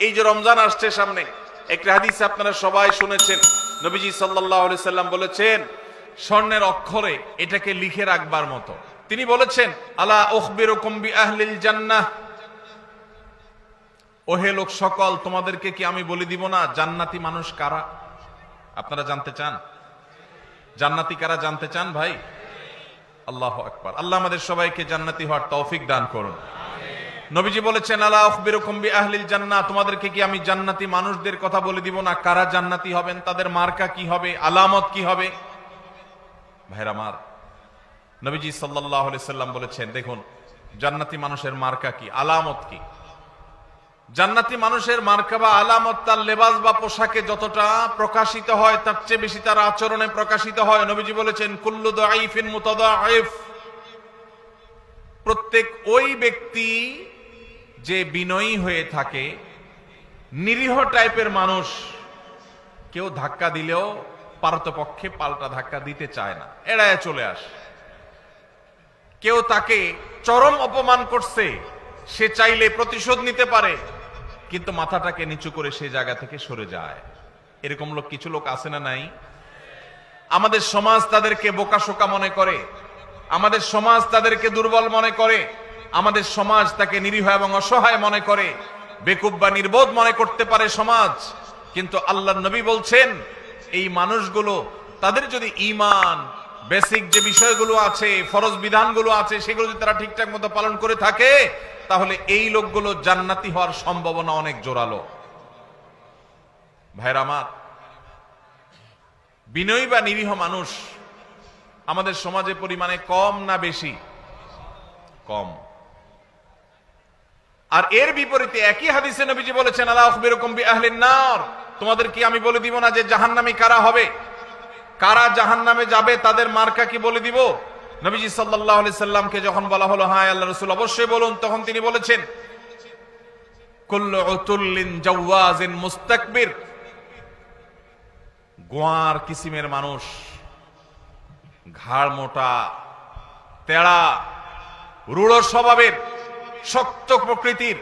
এই যে রমজান আসছে সামনে, একটা হাদিস আপনারা সবাই শুনেছেন। নবীজি সাল্লাল্লাহু সাল্লাম বলেছেন, স্বর্ণের অক্ষরে এটাকে লিখে রাখবার মতো। তিনি বলেছেন, আলা বি আহলিল জান্নাহ। ওহে লোক সকল, তোমাদেরকে কি আমি বলে দিব না, জান্নাতি মানুষ কারা? আপনারা জানতে চান? জান্নাতি কারা জানতে চান ভাই? আল্লাহ আকবার। আল্লাহ আমাদের সবাইকে জান্নাতি হওয়ার তৌফিক দান করুন। নবীজি বলেছেন, আলা আখবিরুকুম বি আহলিল জান্নাহ তোমাদেরকে কি আমি জান্নাতি মানুষদের কথা বলে দিব না? কারা জান্নাতি হবেন? তাদের মার্কা কি হবে? আলামত কি হবে? ভাইরা আমার নবীজি সাল্লাল্লাহু আলাইহি সাল্লাম বলেছেন, দেখুন, জান্নাতি মানুষের মার্কা কি? আলামত কি? জান্নাতি মানুষের মার্কা বা আলামত তার লেবাস বা পোশাকে যতটা প্রকাশিত হয়, তার চেয়ে বেশি তার আচরণে প্রকাশিত হয়। নবীজি বলেছেন, কুল্লু দাইফিন মুতাদাইফ প্রত্যেক ওই ব্যক্তি যে বিনয়ী হয়ে থাকে, নিরীহ টাইপের মানুষ, কেউ ধাক্কা দিলেও পারতপক্ষে পাল্টা ধাক্কা দিতে চায় না। এড়ায় চলে আসে। কেউ তাকে চরম অপমান করছে, সে চাইলে প্রতিশোধ নিতে পারে, কিন্তু মাথাটাকে নিচু করে সে জায়গা থেকে সরে যায়। এরকম লোক কিছু লোক আছে না নাই? আমাদের সমাজ তাদেরকে বোকাশোকা মনে করে, আমাদের সমাজ তাদেরকে দুর্বল মনে করে আমাদের সমাজ তাকে নিরীহ এবং অসহায় মনে করে। বেকুব বা নির্বোধ মনে করতে পারে সমাজ। কিন্তু আল্লাহ নবী বলছেন, এই মানুষগুলো, তাদের যদি ইমান বেসিক যে বিষয়গুলো আছে, ফরজ বিধানগুলো আছে, সেগুলো যদি তারা ঠিকঠাক মতো পালন করে থাকে, তাহলে এই লোকগুলো জান্নাতি হওয়ার সম্ভাবনা অনেক জোরালো। ভাইরা আমার, বিনয়ী বা নিরীহ মানুষ আমাদের সমাজে পরিমাণে কম না বেশি? কম। আর এর বিপরীতে একই হাদিসে নবীজি বলেছেন আল্লাহ আখবিরকুম বি আহলিন নার। তোমাদের কি আমি বলে দিব না যে জাহান্নামী কারা হবে। কারা জাহান্নামে যাবে, তাদের মার্কা কি বলে দিব? নবীজি সাল্লাল্লাহু আলাইহি সাল্লামকে যখন বলা হলো হ্যাঁ আল্লাহ রাসূল, অবশ্যই বলুন। তখন তিনি বলেছেন, কুল্লু উতুল্লিন জাওয়াজিন গোয়ার কিসিমের মানুষ, ঘাড় মোটা, তেড়া, রূঢ় স্বভাবের। শক্ত প্রকৃতির।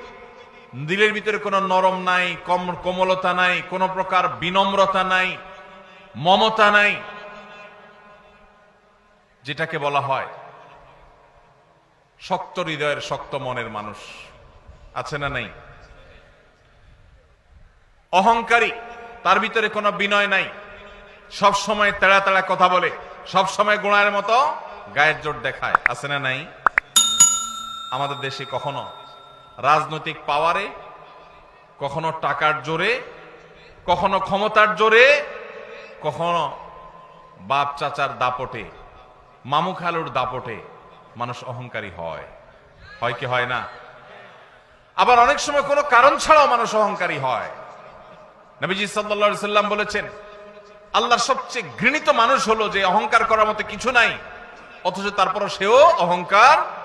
দিলের ভিতরে কোনো নরম নাই, কম কোমলতা নাই, কোনো প্রকার বিনম্রতা নাই, মমতা নাই, যেটাকে বলা হয় শক্ত হৃদয়ের শক্ত মনের মানুষ। আছে না নাই? অহংকারী, তার ভিতরে কোনো বিনয় নাই। সব সময় তেড়া তেড়া কথা বলে সব সময় গোড়ার মতো গায়ের জোর দেখায়। আছে না নাই? আমাদের দেশে কখনো রাজনৈতিক পাওয়ারে কখনো টাকার জোরে, কখনো ক্ষমতার জোরে, কখনো বাপ চাচার দাপটে, মামু খালুর দাপটে মানুষ অহংকারী হয়। হয় কি হয় না? আবার অনেক সময় কোনো কারণ ছাড়াও মানুষ অহংকারী হয়। নবীজি সাল্লা সাল্লাম বলেছেন, আল্লাহর সবচেয়ে ঘৃণিত মানুষ হলো যে অহংকার করার মতো কিছু নাই, অথচ তারপরও সেও অহংকার